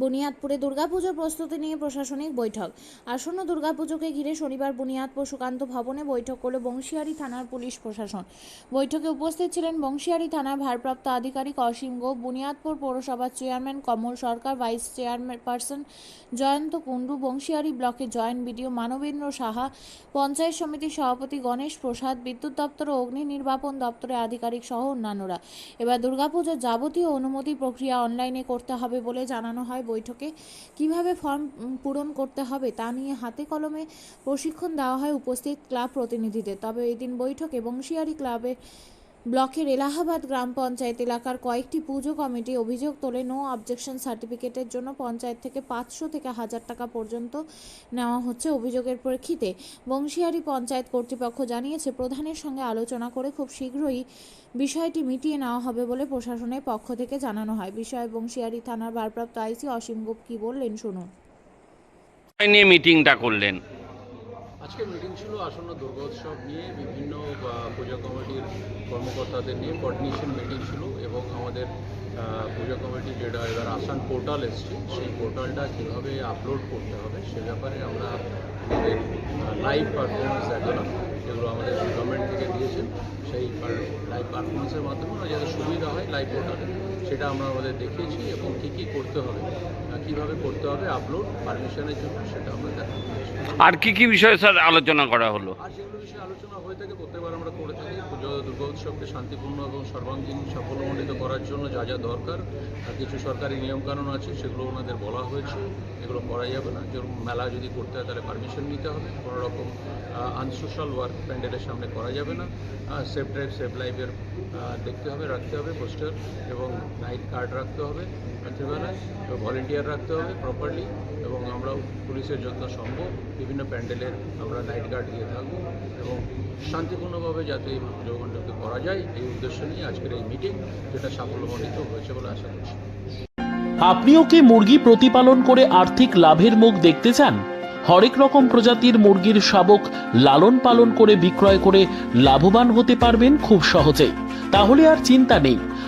বুনিয়াদপুরে দুর্গাপুজোর প্রস্তুতি নিয়ে প্রশাসনিক বৈঠক। আসন্ন দুর্গাপুজোকে ঘিরে শনিবার বুনিয়াদপুর সুকান্ত ভবনে বৈঠক করল বংশিয়ারি থানার পুলিশ প্রশাসন। বৈঠকে উপস্থিত ছিলেন বংশিয়ারি থানার ভারপ্রাপ্ত আধিকারিক অসীম গোপ, বুনিয়াদপুর পৌরসভার chairman Kamal Sarkar, vice chairperson Jayanta Kundu, Bansihari ব্লকের জয়েন্ট বিডিও মানবেন্দ্র সাহা, পঞ্চায়েত সমিতির সভাপতি গণেশ প্রসাদ, বিদ্যুৎ দপ্তর ও অগ্নি নির্বাপন দপ্তরের আধিকারিক সহ অন্যান্যরা। এবার দুর্গাপুজোর যাবতীয় অনুমতি প্রক্রিয়া অনলাইনে করতে হবে বলে জানানো হয় বৈঠকে কীভাবে ফর্ম পূরণ করতে হবে তা নিয়ে হাতে কলমে প্রশিক্ষণ দেওয়া হয় উপস্থিত ক্লাব প্রতিনিধিদের। তবে এদিন দিন বৈঠকে বংশিয়ারি ক্লাবের ব্লকের এলাহাবাদ গ্রাম পঞ্চায়েত এলাকার কয়েকটি পুজো কমিটি অভিযোগ তোলে, নো অবজেকশন সার্টিফিকেটের জন্য পঞ্চায়েত থেকে পাঁচশো থেকে হাজার টাকা পর্যন্ত নেওয়া হচ্ছে অভিযোগের প্রেক্ষিতে। বংশিয়ারি পঞ্চায়েত কর্তৃপক্ষ জানিয়েছে, প্রধানের সঙ্গে আলোচনা করে খুব শীঘ্রই বিষয়টি মিটিয়ে নেওয়া হবে বলে প্রশাসনের পক্ষ থেকে জানানো হয়। বিষয়ে বংশিয়ারি থানার ভারপ্রাপ্ত আইসি অসীম গোপ কি বললেন, শুনুন। মিটিংটা করলেন। আজকে মিটিং ছিল আসন্ন দুর্গোৎসব নিয়ে বিভিন্ন পূজা কমিটির কর্মকর্তাদের নিয়ে কোঅর্ডিনেশন মিটিং ছিল এবং আমাদের পূজা কমিটি যেটা এবার আসান পোর্টাল এসছে, সেই পোর্টালটা কীভাবে আপলোড করতে হবে সে ব্যাপারে আমরা আমাদের লাইভ পারফরমেন্স দেখালাম, যেগুলো আমাদের গভর্নমেন্ট থেকে দিয়েছেন। সেই লাইভ পারফরমেন্সের মাধ্যমে যাতে সুবিধা হয় লাইভ পোর্টালে সেটা আমরা আমাদের দেখিয়েছি এবং করতে হবে। কীভাবে করতে হবে আপলোড পারমিশনের জন্য সেটা আমরা হয়েছে আর কি কি বিষয়ে স্যার আলোচনা করা হলো? আর যেগুলো বিষয়ে আলোচনা হয়ে থাকে প্রত্যেকবার আমরা করে থাকি। পুজো দুর্গা উৎসবকে শান্তিপূর্ণ এবং সর্বাঙ্গীন সাফল্যমণ্ডিত করার জন্য যা যা দরকার আর কিছু সরকারি নিয়মকানুন আছে সেগুলো ওনাদের বলা হয়েছে। এগুলো করা যাবে না। যেরকম মেলা যদি করতে হয় তাহলে পারমিশন নিতে হবে। কোনো রকম আনসোশাল ওয়ার্ক প্যান্ডেলের সামনে করা যাবে না। সেফ ড্রাইভ সেফ লাইফের দেখতে হবে রাখতে হবে পোস্টার এবং নাইট কার্ড রাখতে হবে। রাত্রিবেলায় ভলেন্টিয়ার রাখতে হবে প্রপারলি এবং আমরাও পুলিশের যত্ন সম্ভব বিভিন্ন প্যান্ডেলের আমরা নাইট গার্ড দিয়ে থাকব এবং শান্তিপূর্ণভাবে যাতে এই পুজো করা যায়, এই উদ্দেশ্য নিয়ে আজকের এই মিটিং যেটা সাফল্যমণ্ডিত হয়েছে বলে আশা করছি। আপনিও কি মুরগি প্রতিপালন করে আর্থিক লাভের মুখ দেখতে চান? হরেক রকম প্রজাতির মুরগির শাবক লালন পালন করে বিক্রয় করে লাভবান হতে পারবেন খুব সহজেই। তাহলে আর চিন্তা নেই।